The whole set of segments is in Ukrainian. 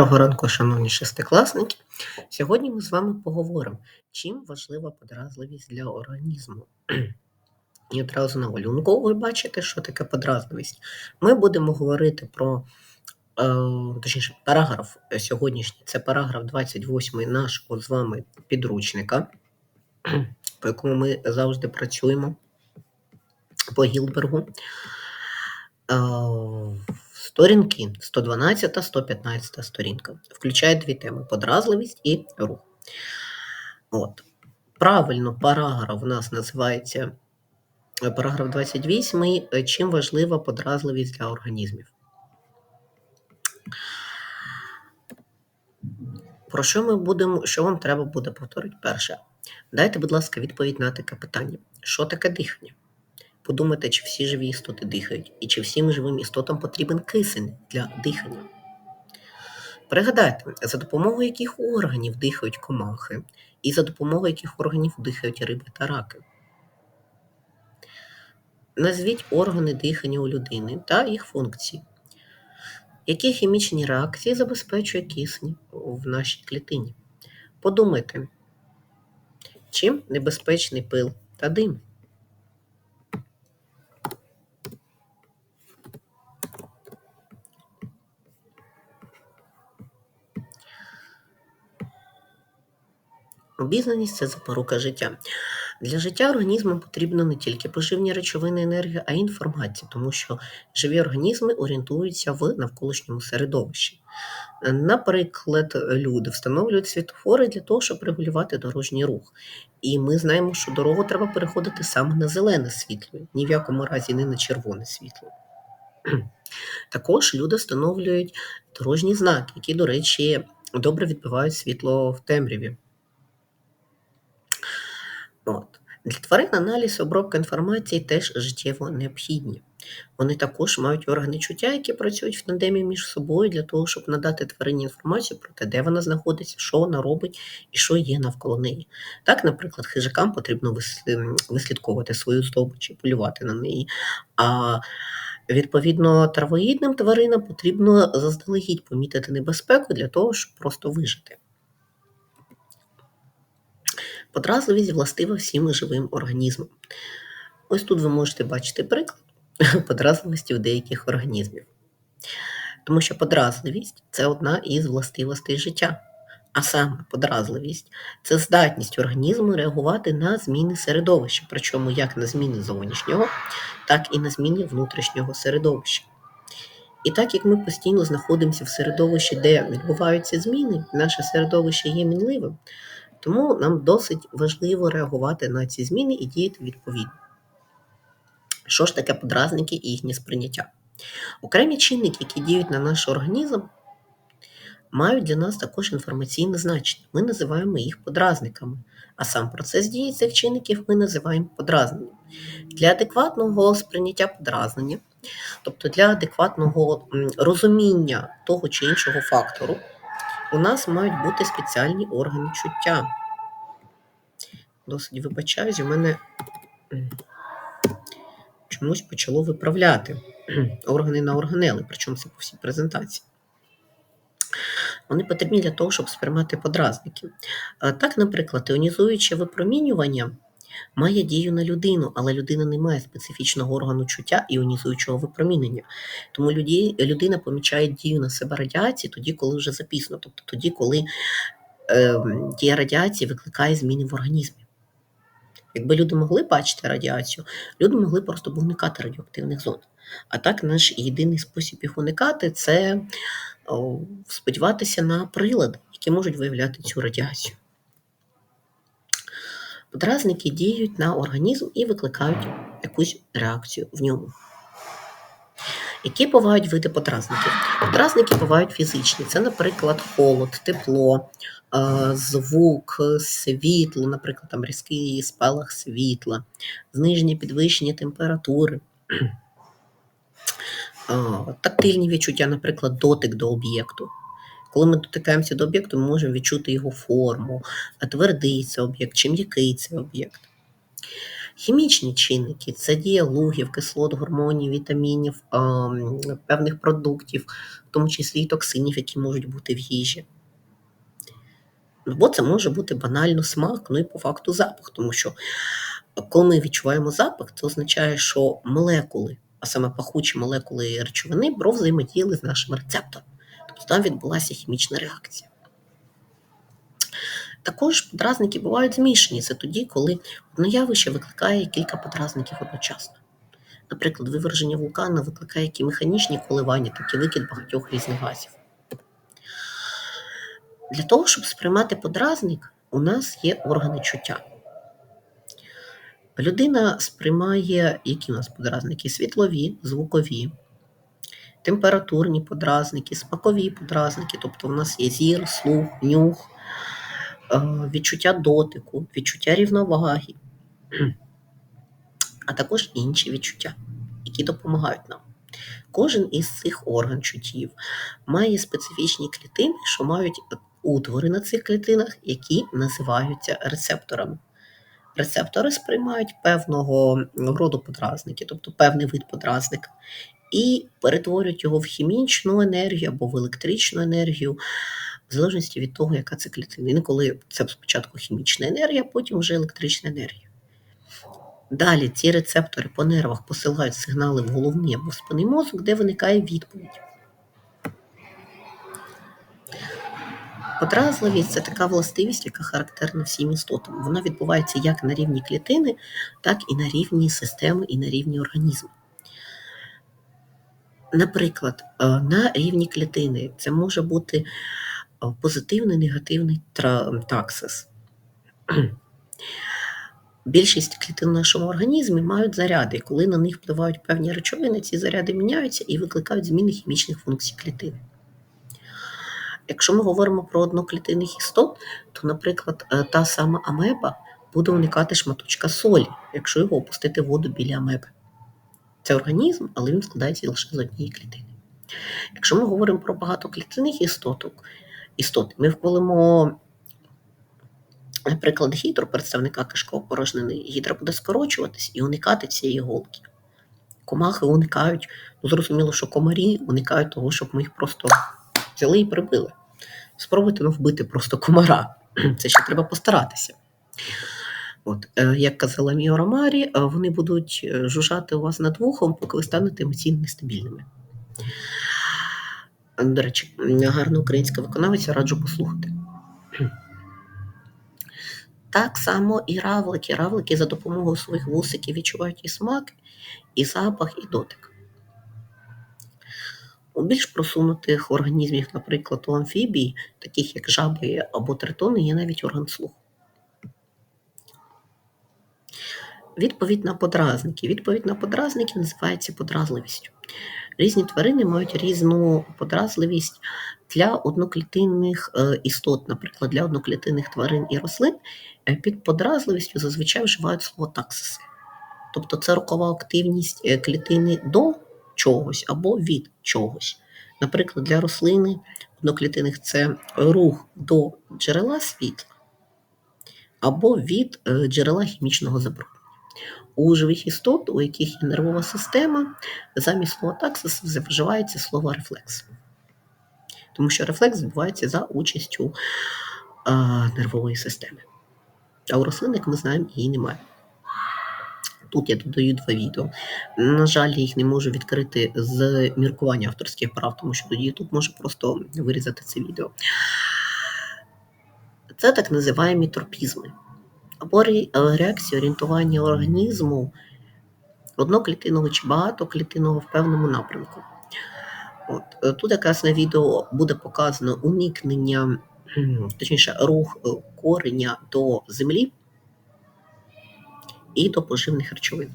Доброго ранку, шановні шестикласники. Сьогодні ми з вами поговоримо, чим важлива подразливість для організму. І одразу на малюнку ви бачите, що таке подразливість. Ми будемо говорити про е, точніше, параграф сьогоднішній, це параграф 28 нашого з вами підручника, по якому ми завжди працюємо по Гілбергу. Сторінки 112 115 сторінка. Включає дві теми: подразливість і рух. От. Правильно, параграф у нас називається е, параграф 28. Е, чим важлива подразливість для організмів? Про що ми будемо, що вам треба буде повторити? Перше. Дайте, будь ласка, відповідь на таке питання: що таке дихання? Подумайте, чи всі живі істоти дихають, і чи всім живим істотам потрібен кисень для дихання. Пригадайте, за допомогою яких органів дихають комахи, і за допомогою яких органів дихають риби та раки. Назвіть органи дихання у людини та їх функції. Які хімічні реакції забезпечує кисень в нашій клітині? Подумайте, чим небезпечний пил та дим? Обізнаність це запорука життя. Для життя організму потрібно не тільки поживні речовини енергія, а й інформація, тому що живі організми орієнтуються в навколишньому середовищі. Наприклад, люди встановлюють світофори для того, щоб регулювати дорожній рух. І ми знаємо, що дорогу треба переходити саме на зелене світло, ні в якому разі не на червоне світло. Також люди встановлюють дорожні знаки, які, до речі, добре відбивають світло в темряві. От. Для тварин аналіз обробка інформації теж життєво необхідні. Вони також мають органи чуття, які працюють в тандемі між собою для того, щоб надати тварині інформацію про те, де вона знаходиться, що вона робить і що є навколо неї. Так, наприклад, хижакам потрібно вислідковувати свою здобич і полювати на неї. А відповідно травоїдним тваринам потрібно заздалегідь помітити небезпеку для того, щоб просто вижити. Подразливість властива всім живим організмам. Ось тут ви можете бачити приклад подразливості в деяких організмів. Тому що подразливість це одна із властивостей життя. А саме подразливість це здатність організму реагувати на зміни середовища, причому як на зміни зовнішнього, так і на зміни внутрішнього середовища. І так як ми постійно знаходимося в середовищі, де відбуваються зміни, наше середовище є мінливим, тому нам досить важливо реагувати на ці зміни і діяти відповідно. Що ж таке подразники і їхнє сприйняття? Окремі чинники, які діють на наш організм, мають для нас також інформаційне значення. Ми називаємо їх подразниками, а сам процес дії цих чинників ми називаємо подразненням. Для адекватного сприйняття подразнення, тобто для адекватного розуміння того чи іншого фактору, у нас мають бути спеціальні органи чуття. Досить вибачаюсь, у мене чомусь почало виправляти органи на органели, причому це по всій презентації. Вони потрібні для того, щоб сприймати подразники. Так, наприклад, іонізуюче випромінювання має дію на людину, але людина не має специфічного органу чуття іонізуючого випромінення. Тому людина помічає дію на себе радіації тоді, коли вже запісно, тобто тоді, коли е, дія радіації викликає зміни в організмі. Якби люди могли бачити радіацію, люди могли просто б уникати радіоактивних зон. А так, наш єдиний спосіб їх уникати це сподіватися на прилади, які можуть виявляти цю радіацію. Подразники діють на організм і викликають якусь реакцію в ньому. Які бувають види подразників? Подразники бувають фізичні. Це, наприклад, холод, тепло, звук, світло, наприклад, там різкий спалах світла, зниження підвищення температури, тактильні відчуття, наприклад, дотик до об'єкту. Коли ми дотикаємося до об'єкту, ми можемо відчути його форму, твердий це об'єкт, чи м'який це об'єкт. Хімічні чинники це дія лугів, кислот, гормонів, вітамінів, певних продуктів, в тому числі і токсинів, які можуть бути в їжі. Бо це може бути банально смак, ну і по факту запах, тому що коли ми відчуваємо запах, це означає, що молекули, а саме пахучі молекули речовини, бро взаємодіяли з нашим рецептором. Тобто там відбулася хімічна реакція. Також подразники бувають змішані. Це тоді, коли одне явище викликає кілька подразників одночасно. Наприклад, виверження вулкана викликає як і механічні коливання, так і викид багатьох різних газів. Для того, щоб сприймати подразник, у нас є органи чуття. Людина сприймає, які у нас подразники? Світлові, звукові, температурні подразники, смакові подразники, тобто у нас є зір, слух, нюх, е, відчуття дотику, відчуття рівноваги, а також інші відчуття, які допомагають нам. Кожен із цих орган чуттів має специфічні клітини, що мають утвори на цих клітинах, які називаються рецепторами. Рецептори сприймають певного роду подразники, тобто певний вид подразника, і перетворюють його в хімічну енергію або в електричну енергію, в залежності від того, яка це клітина. Інколи це спочатку хімічна енергія, потім вже електрична енергія. Далі ці рецептори по нервах посилають сигнали в головний або спинний мозок, де виникає відповідь. Подразливість це така властивість, яка характерна всім істотам. Вона відбувається як на рівні клітини, так і на рівні системи, і на рівні організму. Наприклад, е, на рівні клітини це може бути е, позитивний негативний таксис. Більшість клітин в нашому організмі мають заряди, коли на них впливають певні речовини, ці заряди міняються і викликають зміни хімічних функцій клітини. Якщо ми говоримо про одноклітинних істот, то, наприклад, е, та сама амеба буде уникати шматочка солі, якщо його опустити в воду біля амеби. Це організм, але він складається лише з однієї клітини. Якщо ми говоримо про багатоклітинних істоток, істот, ми вколимо, наприклад, гідру представника кишкової порожнини, гідра буде скорочуватись і уникати цієї голки. Комахи уникають, ну зрозуміло, що комарі уникають того, щоб ми їх просто взяли і прибили. Спробуйте ну, вбити просто комара. Це ще треба постаратися. От, е, Як казала Міора Марі, е, вони будуть е, жужжати у вас над вухом, поки ви станете емоційно нестабільними. До речі, гарна українська виконавиця раджу послухати. Так само і равлики. Равлики за допомогою своїх вусиків відчувають і смак, і запах, і дотик. У більш просунутих організмів, наприклад, у амфібій, таких як жаби або тритони, є навіть орган слуху. Відповідь на подразники. Відповідь на подразники називається подразливістю. Різні тварини мають різну подразливість для одноклітинних е, істот, наприклад, для одноклітинних тварин і рослин, е, під подразливістю зазвичай вживають слово таксиси. Тобто це рукова активність е, клітини до чогось або від чогось. Наприклад, для рослини одноклітинних це рух до джерела світла або від джерела хімічного забруднення. У живих істот, у яких є нервова система, замість слова таксис вживається слово рефлекс. Тому що рефлекс відбувається за участю а, нервової системи. А у рослин, як ми знаємо, її немає. Тут я додаю два відео. На жаль, я їх не можу відкрити з міркування авторських прав, тому що тоді YouTube може просто вирізати це відео. Це так називаємо тропізми. Або реакція орієнтування організму одноклітинного чи багатоклітинного в певному напрямку. От. Е, тут якраз на відео буде показано уникнення, точніше, рух е, кореня до землі і до поживних речовин.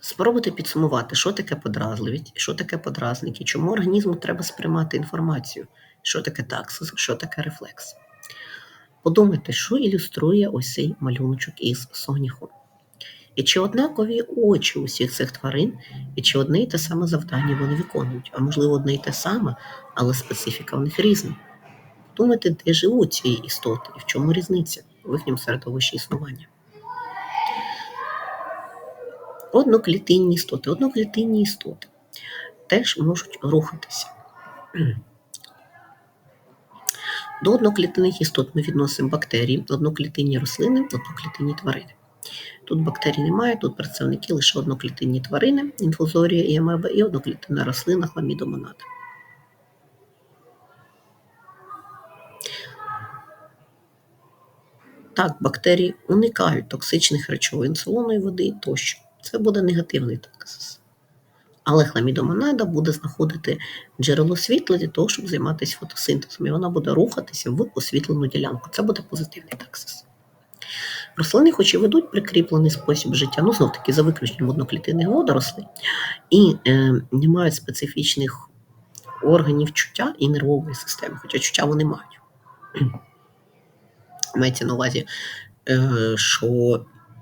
Спробуйте підсумувати, що таке подразливість, що таке подразники, чому організму треба сприймати інформацію, що таке таксис, що таке рефлекс. Подумайте, що ілюструє ось цей малюночок із соняху. І чи однакові очі усіх цих тварин, і чи одне й те саме завдання вони виконують, а можливо, одне й те саме, але специфіка в них різна. Думайте, де живуть ці істоти і в чому різниця в їхньому середовищі існування. Одноклітинні істоти. Одноклітинні істоти теж можуть рухатися. До одноклітинних істот ми відносимо бактерії, одноклітинні рослини, одноклітинні тварини. Тут бактерій немає, тут представники лише одноклітинні тварини, інфузорія і амеба, і одноклітинна рослина хламідомонада. Так, бактерії уникають токсичних речовин, солоної води тощо. Це буде негативний токсис. Але хламідомонада буде знаходити джерело світла для того, щоб займатися фотосинтезом, і вона буде рухатися в освітлену ділянку. Це буде позитивний таксис. Рослини, хоч і ведуть прикріплений спосіб життя, ну знов таки за виключенням одноклітинних водорослей, і е, не мають специфічних органів чуття і нервової системи, хоча чуття вони мають. Мається на увазі, е, що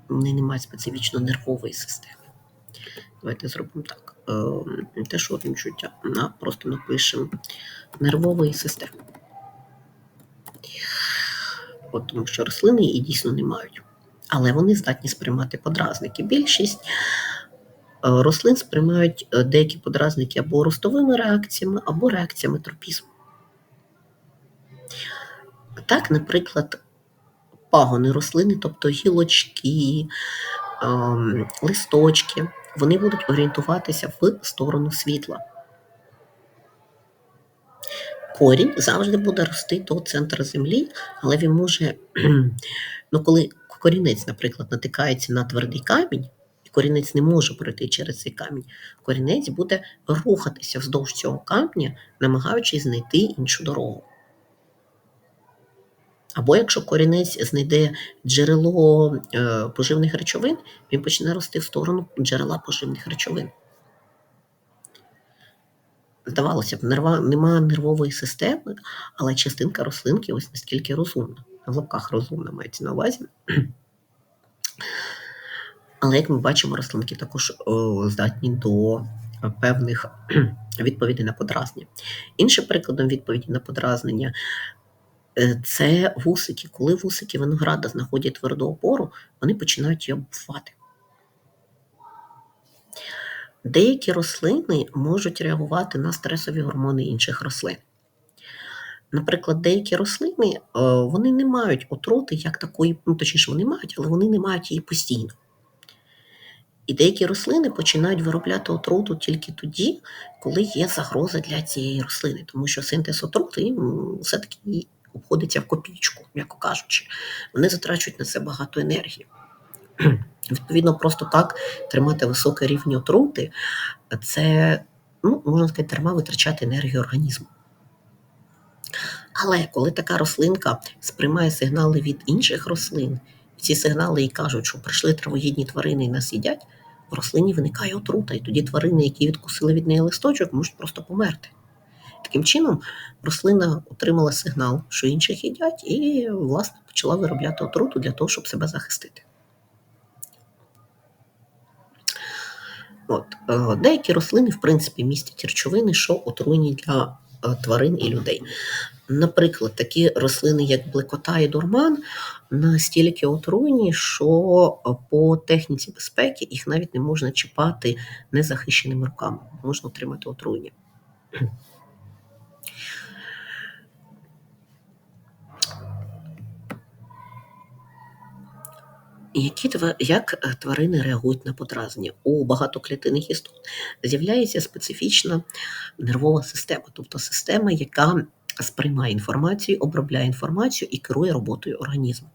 вони не мають специфічно нервової системи. Давайте зробимо так. Е, теж орган чуття. На, просто напишемо нервової системи. От, тому що рослини її дійсно не мають. Але вони здатні сприймати подразники. Більшість е, рослин сприймають е, деякі подразники або ростовими реакціями, або реакціями тропізму. Так, наприклад, пагони рослини, тобто гілочки, ем, листочки, вони будуть орієнтуватися в сторону світла. Корінь завжди буде рости до центру землі, але він може, ну коли корінець, наприклад, натикається на твердий камінь, і корінець не може пройти через цей камінь, корінець буде рухатися вздовж цього камня, намагаючись знайти іншу дорогу. Або якщо корінець знайде джерело е, поживних речовин, він почне рости в сторону джерела поживних речовин. Здавалося б, нерва, нема нервової системи, але частинка рослинки ось наскільки розумна. В лапках розумна мається на увазі. Але, як ми бачимо, рослинки також о, здатні до певних відповідей на подразнення. Іншим прикладом відповіді на подразнення Е, це вусики. Коли вусики винограда знаходять тверду опору, вони починають її обвивати. Деякі рослини можуть реагувати на стресові гормони інших рослин. Наприклад, деякі рослини е, вони не мають отрути як такої, ну точніше, вони мають, але вони не мають її постійно. І деякі рослини починають виробляти отруту тільки тоді, коли є загроза для цієї рослини, тому що синтез отрути все-таки обходиться в копійку, м'яко кажучи. Вони затрачують на це багато енергії. Відповідно, просто так тримати високий рівень отрути, це, ну, можна сказати, дарма витрачати енергію організму. Але коли така рослинка сприймає сигнали від інших рослин, ці сигнали і кажуть, що прийшли травоїдні тварини і нас їдять, в рослині виникає отрута, і тоді тварини, які відкусили від неї листочок, можуть просто померти. Таким чином, рослина отримала сигнал, що інших їдять, і, власне, почала виробляти отруту для того, щоб себе захистити. От. Е, деякі рослини, в принципі, містять речовини, що отруйні для е, тварин і людей. Наприклад, такі рослини, як блекота і дурман, настільки отруйні, що по техніці безпеки їх навіть не можна чіпати незахищеними руками, можна отримати отруєння. Які як е, тварини реагують на подразнення? У багатоклітинних істот з'являється специфічна нервова система, тобто система, яка сприймає інформацію, обробляє інформацію і керує роботою організму.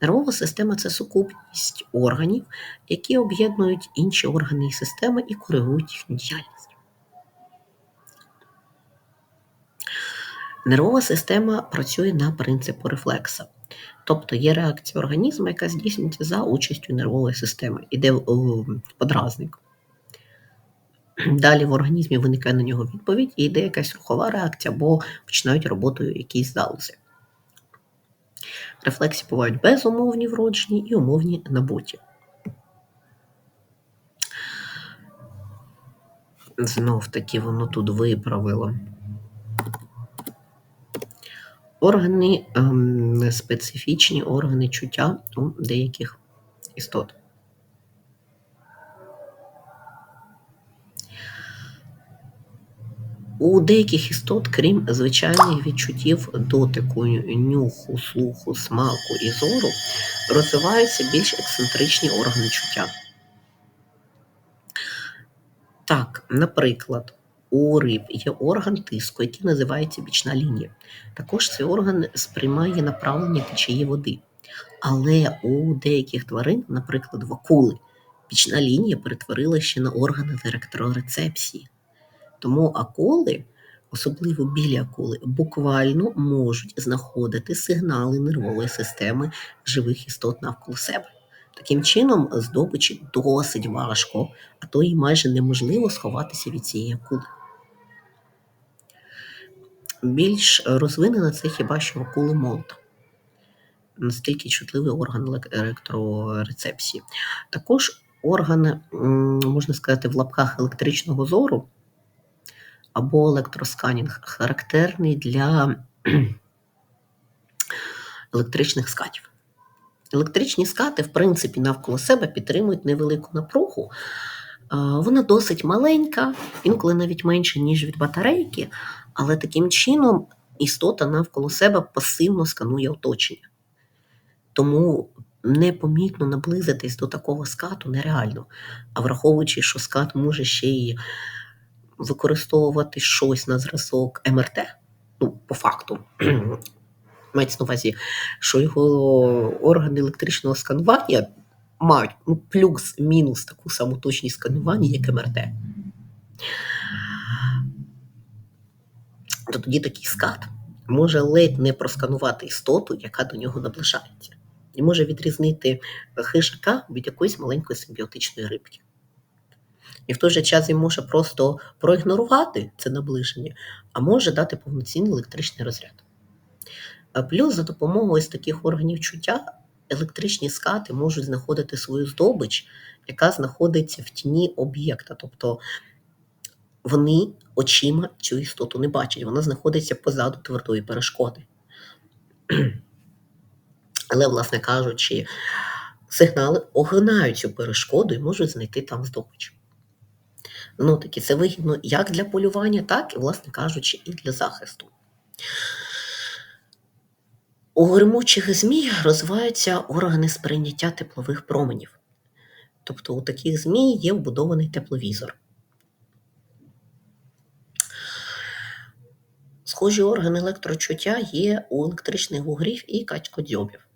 Нервова система це сукупність органів, які об'єднують інші органи і системи і коригують їхню діяльність. Нервова система працює на принципу рефлекса. Тобто є реакція організму, яка здійснюється за участю нервової системи, іде подразник. Далі в організмі виникає на нього відповідь і йде якась рухова реакція, або починають роботою якісь залози. Рефлексії бувають безумовні вроджені і умовні набуті. Знов таки воно тут виправило. Органи, ем, специфічні органи чуття у деяких істот. У деяких істот, крім звичайних відчуттів дотику, нюху, слуху, смаку і зору, розвиваються більш ексцентричні органи чуття. Так, наприклад, у риб є орган тиску, який називається бічна лінія. Також цей орган сприймає направлення течії води. Але у деяких тварин, наприклад, в акули, бічна лінія перетворилася ще на органи електрорецепції. Тому акули, особливо білі акули, буквально можуть знаходити сигнали нервової системи живих істот навколо себе. Таким чином, здобичі досить важко, а то й майже неможливо сховатися від цієї акули. Більш розвинена це хіба що акули молота. Настільки чутливий орган електрорецепції. Також органи, можна сказати, в лапках електричного зору або електросканінг характерний для електричних скатів. Електричні скати, в принципі, навколо себе підтримують невелику напругу. Вона досить маленька, інколи навіть менша, ніж від батарейки, але таким чином істота навколо себе пасивно сканує оточення. Тому непомітно наблизитись до такого скату нереально. А враховуючи, що скат може ще й використовувати щось на зразок МРТ, ну, по факту. Мається на увазі, що його органи електричного сканування мають ну, плюс-мінус таку саму точність сканування, як МРТ. То тоді такий скат може ледь не просканувати істоту, яка до нього наближається, і може відрізнити хижака від якоїсь маленької симбіотичної рибки. І в той же час він може просто проігнорувати це наближення, а може дати повноцінний електричний розряд. Плюс за допомогою ось таких органів чуття електричні скати можуть знаходити свою здобич, яка знаходиться в тіні об'єкта. Тобто вони очима цю істоту не бачать, вона знаходиться позаду твердої перешкоди. Але, власне кажучи, сигнали огинають цю перешкоду і можуть знайти там здобич. Ну, таки це вигідно як для полювання, так і, власне кажучи, і для захисту. У гримучих змій розвиваються органи сприйняття теплових променів. Тобто у таких змій є вбудований тепловізор. Схожі органи електрочуття є у електричних вугрів і качкодзьобів.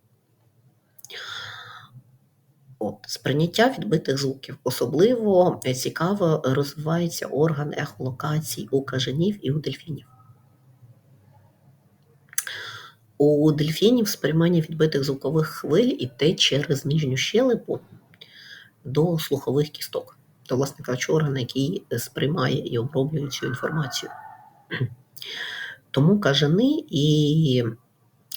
От, сприйняття відбитих звуків. Особливо е, цікаво розвивається орган ехолокації у кажанів і у дельфінів. У дельфінів сприймання відбитих звукових хвиль іде через нижню щелепу до слухових кісток. То, власне кажучи, орган, який сприймає і оброблює цю інформацію. Тому кажани і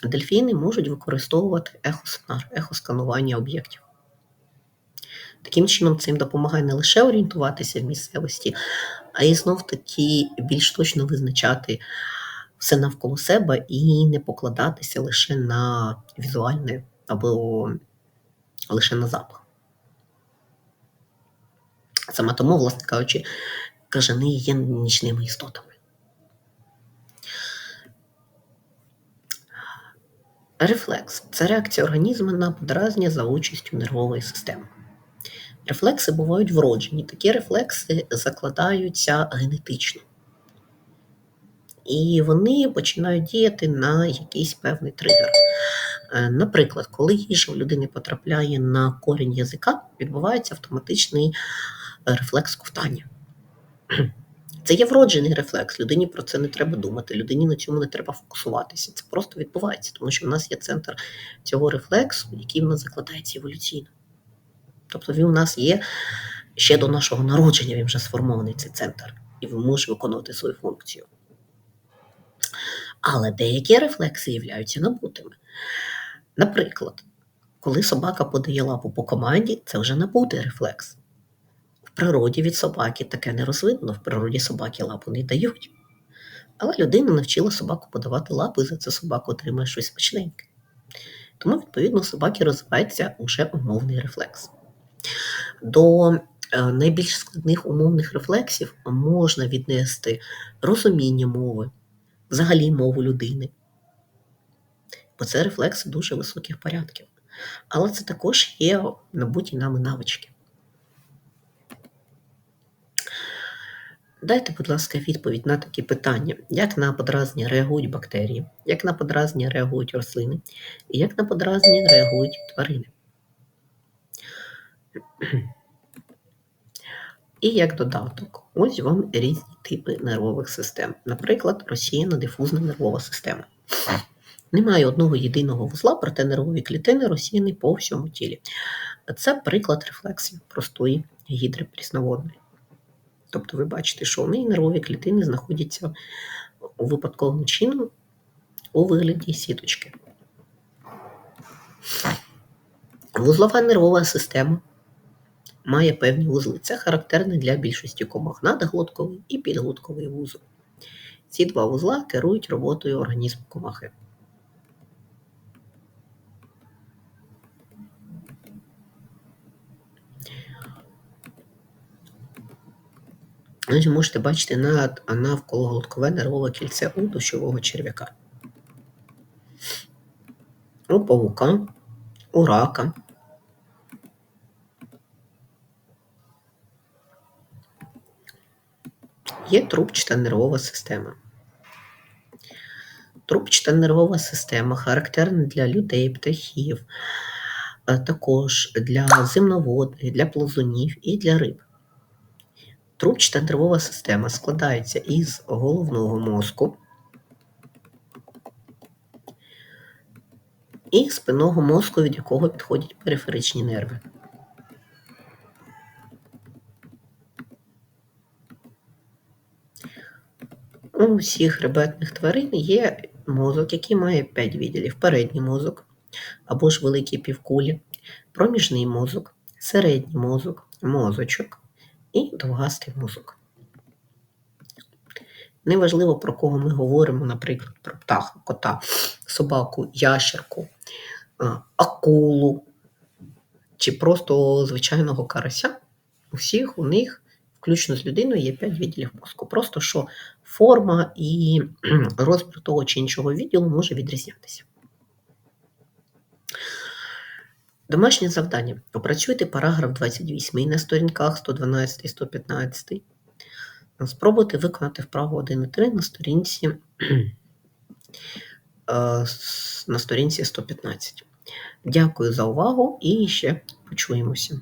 дельфіни можуть використовувати ехосонар, ехосканування об'єктів. Таким чином, це їм допомагає не лише орієнтуватися в місцевості, а й знов таки більш точно визначати все навколо себе і не покладатися лише на візуальне або лише на запах. Саме тому, власне кажучи, кажани є нічними істотами. Рефлекс це реакція організму на подразнення за участю нервової системи. Рефлекси бувають вроджені. Такі рефлекси закладаються генетично. І вони починають діяти на якийсь певний тригер. Е, Наприклад, коли їжа в людини потрапляє на корінь язика, відбувається автоматичний рефлекс ковтання. Це є вроджений рефлекс, людині про це не треба думати, людині на цьому не треба фокусуватися. Це просто відбувається, тому що в нас є центр цього рефлексу, який в нас закладається еволюційно. Тобто він у нас є ще до нашого народження, він вже сформований цей центр, і він може виконувати свою функцію. Але деякі рефлекси являються набутими. Наприклад, коли собака подає лапу по команді, це вже набутий рефлекс. Природі від собаки таке не розвинено, в природі собаки лапу не дають. Але людина навчила собаку подавати лапи, і за це собака отримує щось смачненьке. Тому, відповідно, у собаки розвивається уже умовний рефлекс. До е, найбільш складних умовних рефлексів можна віднести розуміння мови, взагалі мову людини. Бо це рефлекси дуже високих порядків. Але це також є набуті нами навички. Дайте, будь ласка, відповідь на такі питання: як на подразнення реагують бактерії, як на подразнення реагують рослини, і як на подразнення реагують тварини. І як додаток, ось вам різні типи нервових систем. Наприклад, розсіяна дифузна нервова система. Немає одного єдиного вузла, проте нервові клітини розсіяні по всьому тілі. Це приклад рефлексії простої гідри прісноводної. Тобто ви бачите, що в неї нервові клітини знаходяться у випадковому чином у вигляді сіточки. Вузлова нервова система має певні вузли. Це характерне для більшості комах надглотковий і підглотковий вузол. Ці два вузла керують роботою організму комахи. Ось можете бачити над, навкологлоткове нервове кільце у дощового черв'яка. У павука, у рака. Є трубчата нервова система. Трубчата нервова система характерна для людей, птахів, також для земноводних, для плазунів і для риб. Трубчата нервова система складається із головного мозку і спинного мозку, від якого підходять периферичні нерви. У всіх хребетних тварин є мозок, який має 5 відділів: передній мозок або ж великі півкулі, проміжний мозок, середній мозок, мозочок і довгастий мозок. Неважливо, про кого ми говоримо, наприклад, про птаха, кота, собаку, ящерку, акулу чи просто звичайного карася. У всіх у них, включно з людиною, є 5 відділів мозку. Просто що форма і розмір того чи іншого відділу може відрізнятися. Домашнє завдання. Опрацюйте параграф 28 на сторінках 112 і 115. Спробуйте виконати вправу 1 і 3 на сторінці, е, на сторінці 115. Дякую за увагу і ще почуємося.